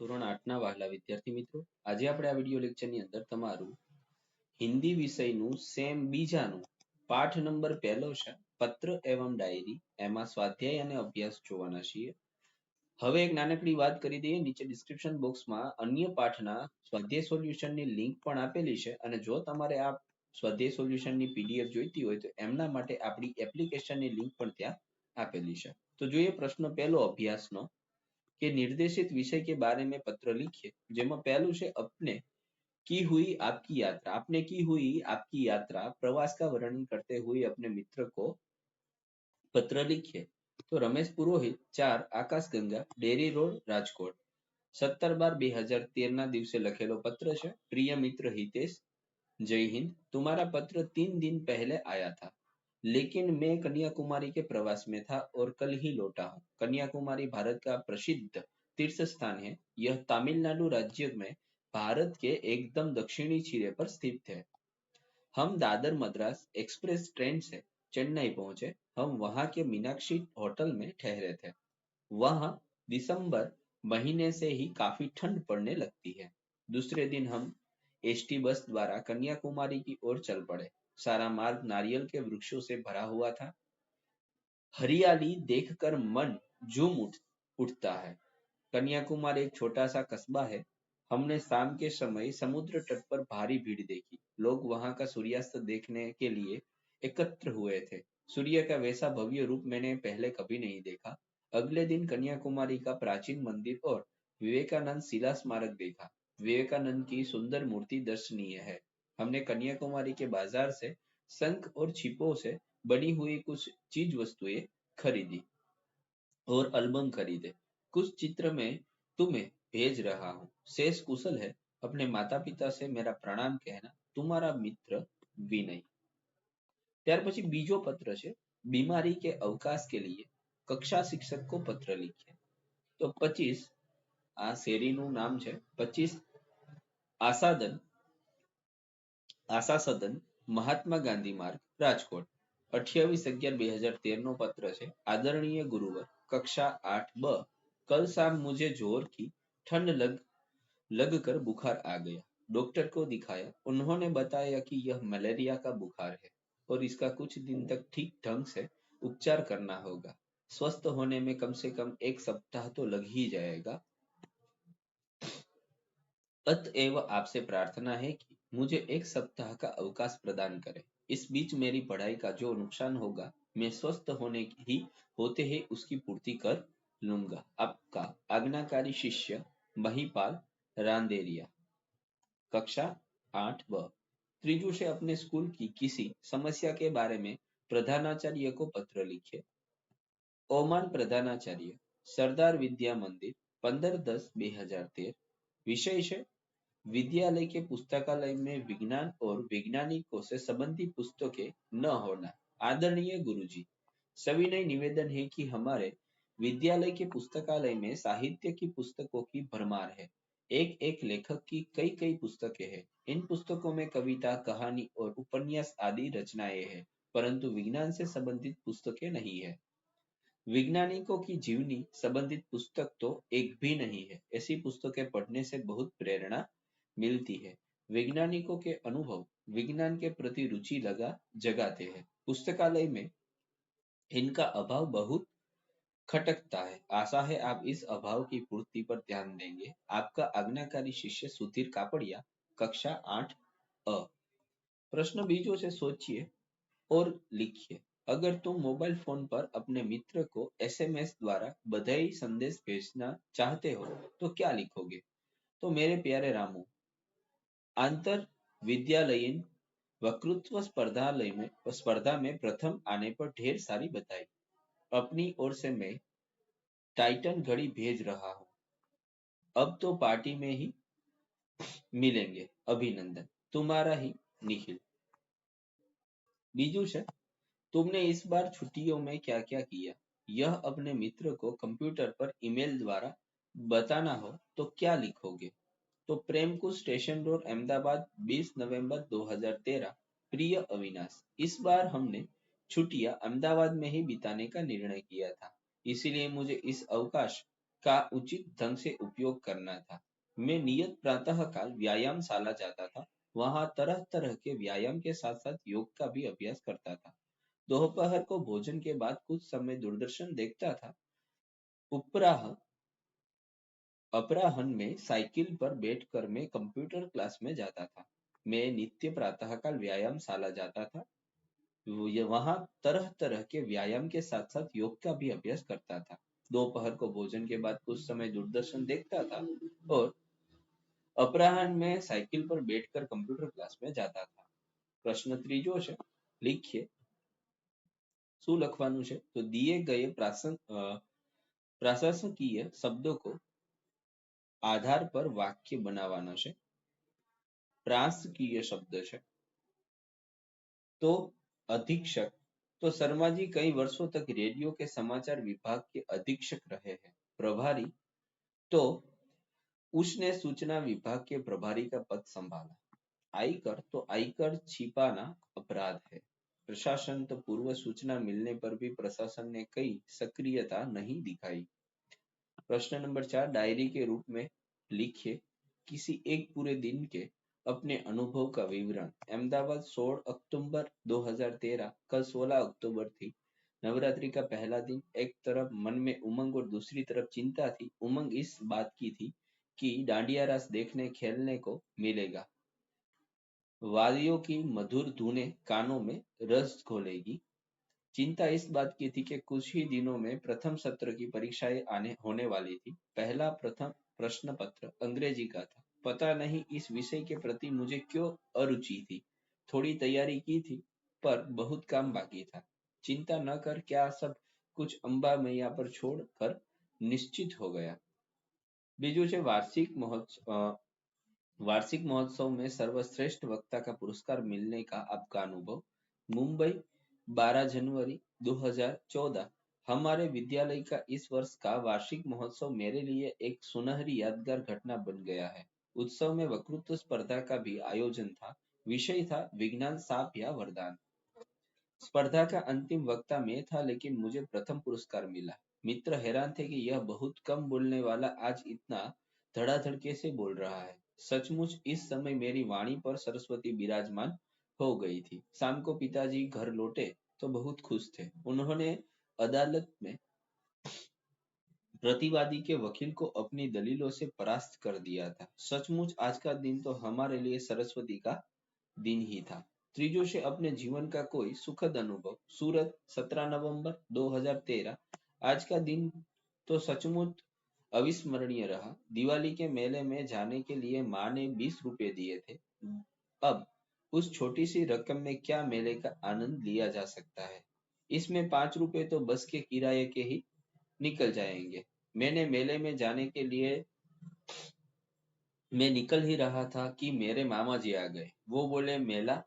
ધોરણ આઠના વહાલા વિદ્યાર્થી મિત્રો, આજે આપણે આ વીડિયો લેક્ચરની અંદર તમારું હિન્દી વિષયનું સેમ બીજાનું પાઠ નંબર પહેલો છે, પત્ર એવમ ડાયરી એમાં સ્વાધ્યાય અને અભ્યાસ જોવાના છીએ. હવે એક નાનકડી વાત કરી દઈએ, નીચે ડિસ્ક્રિપ્શન બોક્સમાં અન્ય પાઠના સ્વાધ્યાય સોલ્યુશનની લિંક પણ આપેલી છે અને જો તમારે આ સ્વાધ્યાય સોલ્યુશનની pdf જોઈતી હોય તો એમના માટે આપણી એપ્લિકેશનની ની પણ ત્યાં આપેલી છે. તો જોઈએ પ્રશ્ન પહેલો અભ્યાસનો. કે નિર્દેશિત વિષય કે બારે મેં પત્ર लिखिए જેમાં પહેલું છે अपने की हुई आपकी यात्रा आपने की हुई आपकी यात्रा प्रवास का वर्णन करते हुए अपने मित्र को पत्र लिखिए તો રમેશ પુરોહિત ચાર આકાશગંગા ડેરી રોડ રાજકોટ સત્તર બાર બે હજાર તેર ના દિવસે લખેલો પત્ર છે પ્રિય મિત્ર હિતેશ जय हिंद तुम्हारा पत्र तीन दिन पहले आया था लेकिन मैं कन्याकुमारी के प्रवास में था और कल ही लौटा हूँ। कन्याकुमारी भारत का प्रसिद्ध तीर्थ स्थान है। यह तमिलनाडु राज्य में भारत के एकदम दक्षिणी सिरे पर स्थित है। हम दादर मद्रास एक्सप्रेस ट्रेन से चेन्नई पहुँचे। हम वहाँ के मीनाक्षी होटल में ठहरे थे। वहाँ दिसंबर महीने से ही काफ़ी ठंड पड़ने लगती है। दूसरे दिन हम एसटी बस द्वारा कन्याकुमारी की ओर चल पड़े। सारा मार्ग नारियल के वृक्षों से भरा हुआ था। हरियाली देखकर मन झूम उठ, उठता है। कन्याकुमारी एक छोटा सा कस्बा है। हमने शाम के समय समुद्र तट पर भारी भीड़ देखी। लोग वहाँ का सूर्यास्त देखने के लिए एकत्र हुए थे। सूर्य का वैसा भव्य रूप मैंने पहले कभी नहीं देखा। अगले दिन कन्याकुमारी का प्राचीन मंदिर और विवेकानंद शिला स्मारक देखा। विवेकानंद की सुंदर मूर्ति दर्शनीय है। हमने कन्याकुमारी के बाजार से शंख और छिपों से बनी हुई कुछ चीज वस्तुएं खरीदी और एल्बम खरीदे कुछ चित्र में तुम्हें भेज रहा हूँ शेष कुशल है अपने माता पिता से मेरा प्रणाम कहना तुम्हारा मित्र विनय ત્યાર પછી બીજો પત્ર છે બીમારી के अवकाश के लिए कक्षा शिक्षक को पत्र लिखे તો પચીસ આ શેરીનું નામ છે પચીસ આસાદન આશા સદન મહાત્મા ગાંધી માર્ગ રાજકોટ અઠ્યાવીસ અગિયાર બે હજાર તેર નો પત્ર છે આદરણીય ગુરુવર कक्षा आठ ब कल शाम मुझे जोर की ठंड लग लग कर बुखार आ गया डॉक्टर को दिखाया उन्होंने बताया कि यह मलेरिया का बुखार है और इसका कुछ दिन तक ठीक ढंग से उपचार करना होगा स्वस्थ होने में कम से कम एक सप्ताह तो लग ही जाएगा अतएव आपसे प्रार्थना है कि मुझे एक सप्ताह का अवकाश प्रदान करें। इस बीच मेरी पढ़ाई का जो नुकसान होगा, मैं स्वस्थ होने ही होते ही उसकी पूर्ति कर लूँगा। आपका आज्ञाकारी शिष्य महिपाल रांदेरिया। कक्षा आठ ब त्रिजु से अपने स्कूल की किसी समस्या के बारे में प्रधानाचार्य को पत्र लिखे। ओमान प्रधानाचार्य, सरदार विद्या मंदिर, पंद्रह दस बे हज़ार तेर विषय है विद्यालय के पुस्तकालय में विज्ञान और वैज्ञानिकों से संबंधित पुस्तकें न होना। आदरणीय गुरुजी सविनय निवेदन है कि हमारे विद्यालय के पुस्तकालय में साहित्य की पुस्तकों की भरमार है। एक एक लेखक की कई कई पुस्तकें हैं। इन पुस्तकों में कविता, कहानी और उपन्यास आदि रचनाएँ हैं, परंतु विज्ञान से संबंधित पुस्तकें नहीं है। वैज्ञानिकों की जीवनी संबंधित पुस्तक तो एक भी नहीं है। ऐसी पुस्तकें पढ़ने से बहुत प्रेरणा मिलती है। वैज्ञानिकों के अनुभव विज्ञान के प्रति रुचि लगा जगाते हैं। पुस्तकालय में इनका अभाव बहुत खटकता है। आशा है आप इस अभाव की पूर्ति पर ध्यान देंगे। आपका आज्ञाकारी शिष्य सुधीर कापड़िया, कक्षा आठ अ। प्रश्न बीजों से सोचिए और लिखिए। अगर तुम मोबाइल फ़ोन पर अपने मित्र को एसएमएस द्वारा बधाई संदेश भेजना चाहते हो तो क्या लिखोगे? तो मेरे प्यारे रामू अंतर विद्यालयीन वक्तृत्व स्पर्धालय में, स्पर्धा में प्रथम आने पर ढेर सारी बधाई अपनी ओर से मैं टाइटन घड़ी भेज रहा हूँ। अब तो पार्टी में ही मिलेंगे अभिनंदन। तुम्हारा ही निखिल। बीजू है तुमने इस बार छुट्टियों में क्या क्या किया? यह अपने मित्र को कंप्यूटर पर ईमेल द्वारा बताना हो तो क्या लिखोगे? तो प्रेम को स्टेशन रोड, अहमदाबाद 20 नवंबर 2013 प्रिय अविनाश, इस बार हमने छुट्टियाँ अहमदाबाद में ही बिताने का निर्णय किया था। इसीलिए मुझे इस अवकाश का उचित ढंग से उपयोग करना था। मैं नियत प्रातः काल व्यायाम शाला जाता था। वहाँ तरह तरह के व्यायाम के साथ साथ योग का भी अभ्यास करता था। दोपहर को भोजन के बाद कुछ समय दूरदर्शन देखता था। उपराह अपराहन में साइकिल पर बैठकर मैं कंप्यूटर क्लास में जाता था। मैं नित्य प्रातःकाल व्यायाम शाला जाता था। वहाँ तरह तरह के व्यायाम के साथ साथ योग का भी अभ्यास करता था। दोपहर को भोजन के बाद कुछ समय दूरदर्शन देखता था और अपराहन में साइकिल पर बैठकर कंप्यूटर क्लास में जाता था। प्रश्न ત્રીજો लिखिए शु लखवा तो दिए गए દિયે प्रशासकीय शब्दों को આધાર પર વાક્ય બનાવવાના છે પ્રાસકીય શબ્દ છે तो अधीक्षक तो शर्मा जी कई वर्षों तक रेडियो के समाचार विभाग के अधीक्षक रहे हैं प्रभारी तो उसने सूचना विभाग के प्रभारी का पद संभाला आयकर तो आयकर छिपाना अपराध है प्रशासन तो पूर्व सूचना मिलने पर भी प्रशासन ने कई सक्रियता नहीं दिखाई प्रश्न नंबर चार, डायरी के रूप में लिखिए। किसी एक पूरे दिन के अपने अनुभव का विवरण। अहमदाबाद 16 अक्टूबर 2013 कल 16 अक्टूबर थी। नवरात्रि का पहला दिन। एक तरफ़ मन में उमंग और दूसरी तरफ़ चिंता थी। उमंग इस बात की थी कि डांडिया रास देखने, खेलने को मिलेगा। वादियों की मधुर धुने कानों में रस घोलेगी। चिंता इस बात की थी कि कुछ ही दिनों में प्रथम सत्र की परीक्षाएँ आने, होने वाली थी। पहला प्रथम प्रश्न पत्र अंग्रेज़ी का था। पता नहीं इस विषय के प्रति मुझे क्यों अरुचि थी। थोड़ी तैयारी की थी, पर बहुत काम बाकी था। चिंता न कर, क्या सब कुछ अंबा मैया पर छोड़ कर निश्चित हो गया। बीजू છે वार्षिक महोत्सव वार्षिक महोत्सव में सर्वश्रेष्ठ वक्ता का पुरस्कार मिलने का आपका अनुभव। मुंबई 12 जनवरी 2014 हमारे विद्यालय का इस वर्ष का वार्षिक महोत्सव मेरे लिए एक सुनहरी यादगार घटना बन गया है। उत्सव में वक्तृत्व स्पर्धा का भी आयोजन था। विषय था विज्ञान, साप या वरदान। स्पर्धा का अंतिम वक्ता मैं था, लेकिन मुझे प्रथम पुरस्कार मिला। मित्र हैरान थे कि यह बहुत कम बोलने वाला आज इतना धड़ाधड़के से बोल रहा है। सचमुच इस समय मेरी वाणी पर सरस्वती विराजमान हो गई थी। शाम को पिताजी घर लौटे तो बहुत खुश थे। उन्होंने अदालत में प्रतिवादी के वकील को अपनी दलीलों से परास्त कर दिया था। सचमुच आज का दिन तो हमारे लिए सरस्वती का दिन ही था। त्रिजो से अपने जीवन का कोई सुखद अनुभव? सूरत 17 नवंबर 2013 आज का दिन तो सचमुच अविस्मरणीय रहा। दिवाली के मेले में जाने के लिए माँ ने बीस रुपए दिए थे। अब उस छोटी सी रकम में क्या मेले का आनंद लिया जा सकता है? इसमें पाँच रुपए तो बस के किराए के ही निकल जाएँगे। मैंने मेले में जाने के लिए, मैं निकल ही रहा था कि मेरे मामा जी आ गए। वो बोले, मेला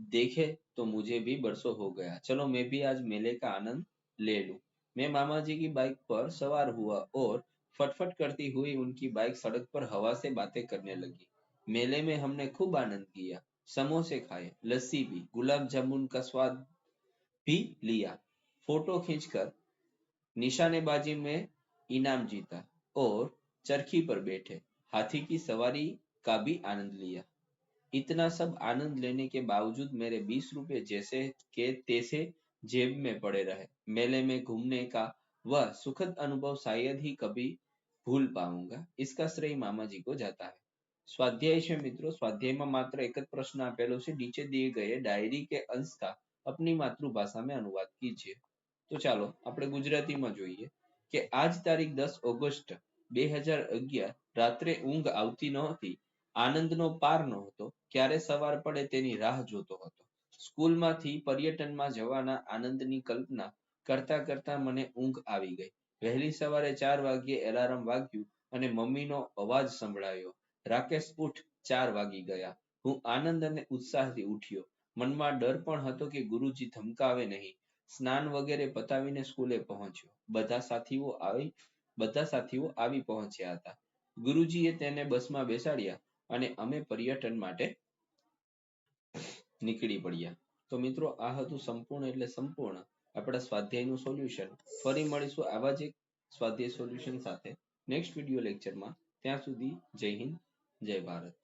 देखे तो मुझे भी बरसों हो गया। चलो मैं भी आज मेले का आनंद ले लूँ। मैं मामा जी की बाइक पर सवार हुआ और फटफट करती हुई उनकी बाइक सड़क पर हवा से बातें करने लगी। मेले में हमने खूब आनंद किया। समोसे खाए, लस्सी भी गुलाब जामुन का स्वाद भी लिया। फ़ोटो खींचकर निशानेबाजी में इनाम जीता और चरखी पर बैठे, हाथी की सवारी का भी आनंद लिया। इतना सब आनंद लेने के बावजूद मेरे बीस रुपए जैसे के तैसे जेब में पड़े रहे। मेले में घूमने का वह सुखद अनुभव शायद ही कभी भूल पाऊँगा। इसका श्रेय मामा जी को जाता है। સ્વાધ્યાય છે મિત્રો. સ્વાધ્યાયમાં માત્ર એક જ પ્રશ્ન આપેલો છે. નીચે દિએ ગયે ડાયરી કે અંશ અપની માતૃભાષા મેં અનુવાદ કીજીએ. તો ચાલો આપણે ગુજરાતીમાં જોઈએ કે આજ તારીખ દસ ઓગસ્ટ બે હજાર અગિયાર રાત્રે ઊંઘ આવતી ન હતી, આનંદનો પાર ન હતો, ક્યારે સવાર પડે તેની રાહ જોતો હતો. સ્કૂલમાંથી પર્યટનમાં જવાના આનંદની કલ્પના કરતા કરતા મને ઊંઘ આવી ગઈ. વહેલી સવારે ચાર વાગ્યે એલાર્મ વાગ્યું અને મમ્મીનો અવાજ સંભળાયો. રાકેશ ઉઠ ચાર વાગી ગયા. હું આનંદ અને ઉત્સાહથી ઉઠ્યો. મનમાં ડર પણ હતો કે ગુરુજી ધમકાવે નહીં. સ્નાન વગેરે પતાવીને સ્કૂલે પહોંચ્યો. બધા સાથીઓ આવી, બધા સાથીઓ આવી પહોંચ્યા હતા. ગુરુજીએ તેને બસમાં બેસાડ્યા અને અમે પર્યટન માટે નીકળી પડ્યા. તો મિત્રો, આ હતું સંપૂર્ણ એટલે સંપૂર્ણ આપણા સ્વાધ્યાયનું સોલ્યુશન. ફરી મળીશું આવા જ એક સ્વાધ્યાય સોલ્યુશન સાથે. નેક્સ્ટ વીડિયો લેક્ચરમાં. ત્યાં સુધી જય હિન્દ. જય ભારત.